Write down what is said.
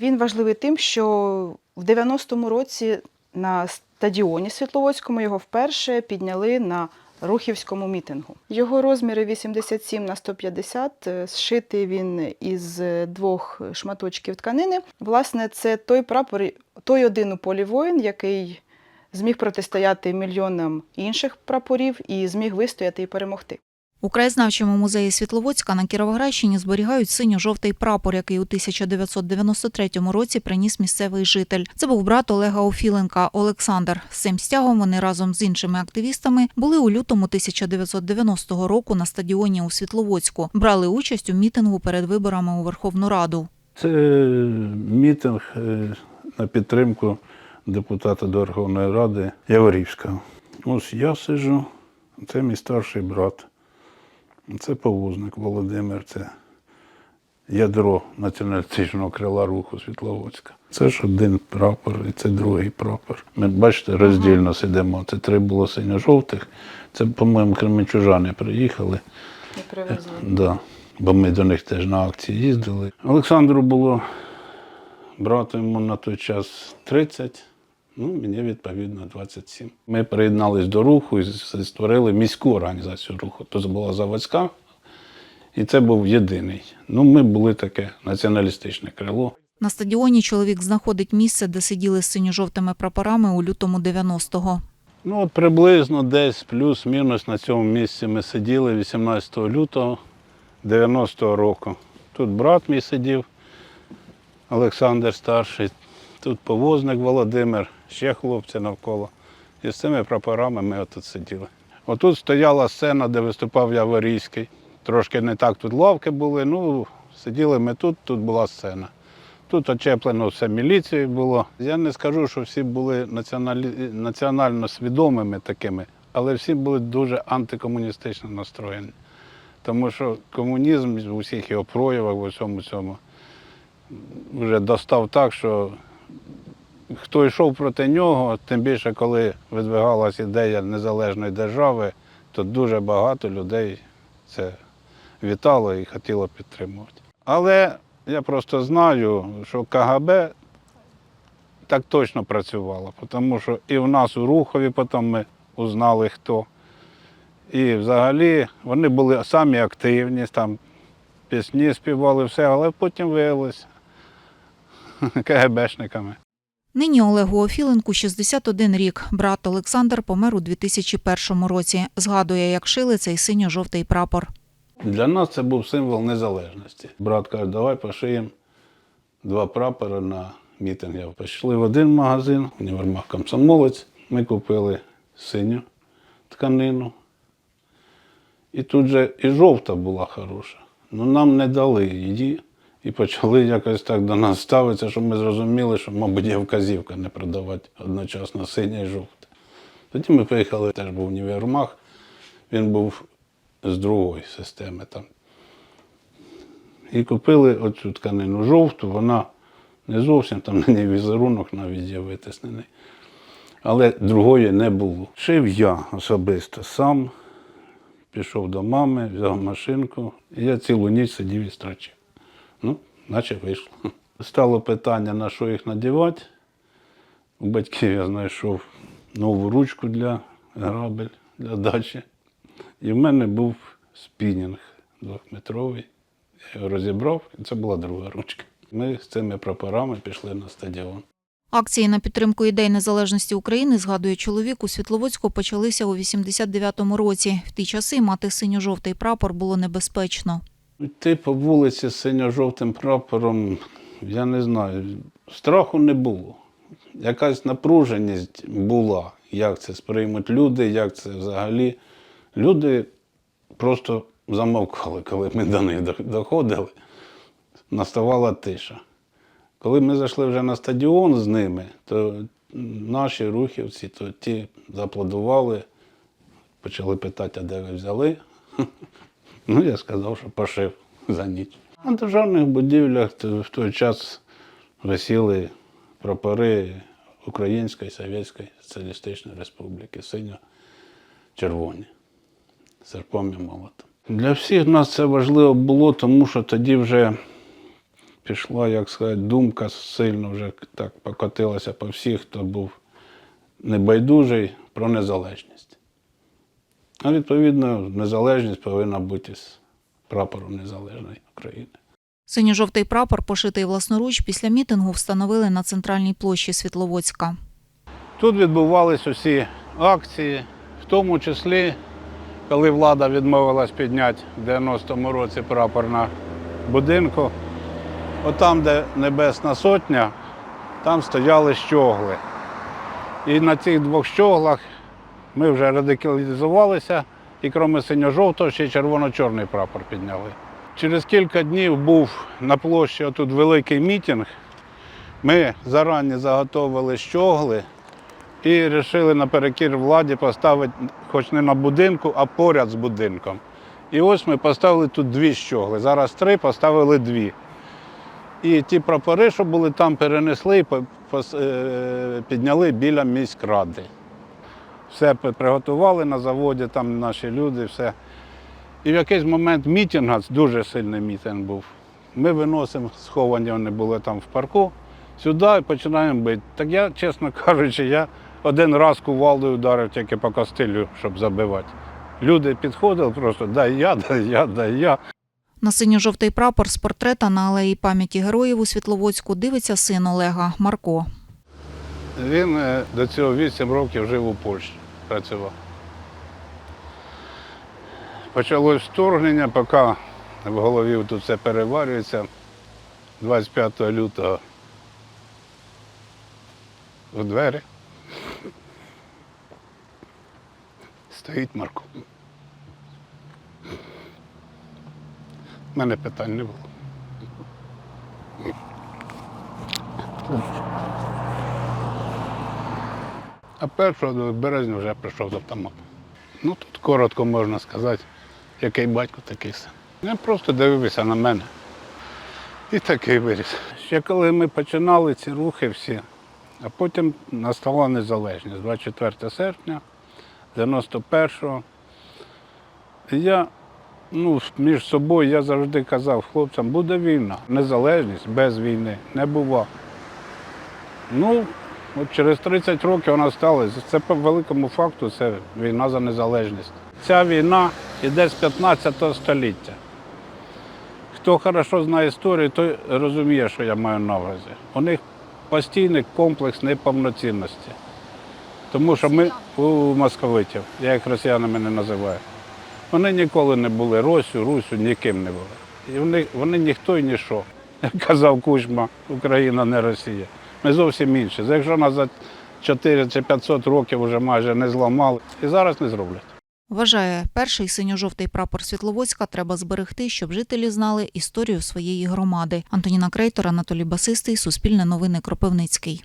Він важливий тим, що в 90-му році на стадіоні Світловодському його вперше підняли на рухівському мітингу. Його розміри 87 на 150, е, зшитий він із двох шматочків тканини. Власне, це той прапор, той один у полі воїн, який зміг протистояти мільйонам інших прапорів і зміг вистояти і перемогти. У краєзнавчому музеї Світловодська на Кіровоградщині зберігають синьо-жовтий прапор, який у 1993 році приніс місцевий житель. Це був брат Олега Офіленка Олександр. З цим стягом вони разом з іншими активістами були у лютому 1990 року на стадіоні у Світловодську. Брали участь у мітингу перед виборами у Верховну Раду. Це мітинг е, на підтримку депутата до Верховної Ради Яворівського. Ось я сиджу, це мій старший брат. Це повозник Володимир, це ядро націоналістичного крила руху Світловодська. Це ж один прапор, і це другий прапор. Ми бачите, роздільно сидимо. Це три було синьо-жовтих. Це, по-моєму, кременчужани приїхали. І привезли. Да, бо ми до них теж на акції їздили. Олександру було брату йому на той час 30, ну, мені відповідно 27. Ми приєднались до руху і створили міську організацію руху. Тобто була заводська, і це був єдиний. Ну, ми були таке націоналістичне крило. На стадіоні чоловік знаходить місце, де сиділи з синьо-жовтими прапорами у лютому 90-го. Ну, от приблизно десь плюс-мінус на цьому місці ми сиділи 18 лютого 90-го року. Тут брат мій сидів, Олександр старший, тут повозник Володимир, ще хлопці навколо. І з цими прапорами ми отут сиділи. Отут стояла сцена, де виступав Яворійський. Трошки не так тут лавки були. Ну, сиділи ми тут, тут була сцена. Тут очеплено все міліцією було. Я не скажу, що всі були націоналі... національно свідомими такими, але всі були дуже антикомуністично настроєні. Тому що комунізм в усіх його проявах, в усьому цьому вже достав так, що хто йшов проти нього, тим більше, коли видвигалась ідея незалежної держави, то дуже багато людей це вітало і хотіло підтримувати. Але я просто знаю, що КГБ так точно працювало, тому що і в нас у Рухові потім ми узнали хто. І взагалі вони були самі активні, там пісні співали, все, але потім виявилось КГБшниками. Нині Олегу Офіленку 61 рік. Брат Олександр помер у 2001 році. Згадує, як шили цей синьо-жовтий прапор. Для нас це був символ незалежності. Брат каже, давай пошиємо два прапори на мітинг. Пішли в один магазин, універмаг комсомолець. Ми купили синю тканину. І тут же і жовта була хороша. Ну нам не дали її. І почали якось так до нас ставитися, щоб ми зрозуміли, що, мабуть, є вказівка не продавати одночасно синє і жовте. Тоді ми поїхали, теж був універмаг. Він був з другої системи там. І купили оцю тканину жовту, вона не зовсім там на ній візерунок навіть є витиснений. Але другої не було. Шив я особисто сам, пішов до мами, взяв машинку, і я цілу ніч сидів і строчив. Ну, наче вийшло. Стало питання, на що їх надівати. У батьків я знайшов нову ручку для грабель, для дачі. І в мене був спінінг двохметровий. Я його розібрав, і це була друга ручка. Ми з цими прапорами пішли на стадіон. Акції на підтримку ідей незалежності України, згадує чоловік, у Світловодську почалися у 89-му році. В ті часи мати синьо-жовтий прапор було небезпечно. Йти по вулиці з синьо-жовтим прапором, я не знаю, страху не було. Якась напруженість була, як це сприймуть люди, як це взагалі. Люди просто замовкали, коли ми до них доходили. Наставала тиша. Коли ми зайшли вже на стадіон з ними, то наші рухівці, то ті зааплодували, почали питати, а де ви взяли. Ну, я сказав, що пошив за ніч. На державних будівлях в той час висіли прапори Української Совєтської Соціалістичної Республіки, синьо-червоні, серпом і молотом. Для всіх нас це важливо було, тому що тоді вже пішла, як сказати, думка сильно вже так покотилася по всіх, хто був небайдужий про незалежність. А відповідно, незалежність повинна бути з прапором Незалежної України. Синьо-жовтий прапор, пошитий власноруч, після мітингу встановили на центральній площі Світловодська. Тут відбувалися усі акції, в тому числі, коли влада відмовилась підняти в 90-му році прапор на будинку. Отам, де Небесна Сотня, там стояли щогли. І на цих двох щоглах ми вже радикалізувалися і крім синьо-жовтого ще червоно-чорний прапор підняли. Через кілька днів був на площі отут великий мітинг. Ми зарані заготовили щогли і вирішили наперекір владі поставити хоч не на будинку, а поряд з будинком. І ось ми поставили тут дві щогли. Зараз три, поставили дві. І ті прапори, що були там, перенесли і е, підняли біля міськради. Все приготували на заводі, там наші люди, все. І в якийсь момент мітинга, дуже сильний мітинг був. Ми виносимо, сховані вони були там в парку, сюди і починаємо бити. Так я, чесно кажучи, я один раз кувалдою ударив тільки по костилю, щоб забивати. Люди підходили просто дай я, дай я, дай я. На синьо-жовтий прапор з портрета на алеї пам'яті героїв у Світловодську дивиться син Олега Марко. Він е, до цього 8 років жив у Польщі, працював. Почалось вторгнення, поки в голові тут все переварюється. 25 лютого у двері. Стоїть Марко. У мене питань не було. А 1 березня вже прийшов з автоматом. Ну тут коротко можна сказати, який батько такий син. Він просто дивився на мене. І такий виріс. Ще коли ми починали ці рухи всі, а потім настала незалежність 24 серпня 91-го. Я ну, між собою я завжди казав хлопцям, буде війна. Незалежність без війни не бува. Ну, от через 30 років вона сталася. Це по великому факту це війна за незалежність. Ця війна йде з 15 століття. Хто хорошо знає історію, той розуміє, що я маю на увазі. У них постійний комплекс неповноцінності. Тому що ми у московитів, я їх росіянами не називаю. Вони ніколи не були Росю, Русю, ніким не були. І вони, вони ніхто і ніщо. Казав Кучма, Україна не Росія. Ми зовсім інші. Якщо нас за 4 чи 500 років вже майже не зламали, і зараз не зроблять. Вважає, перший синьо-жовтий прапор Світловодська треба зберегти, щоб жителі знали історію своєї громади. Антоніна Крейтор, Анатолій Басистий, Суспільне новини Кропивницький.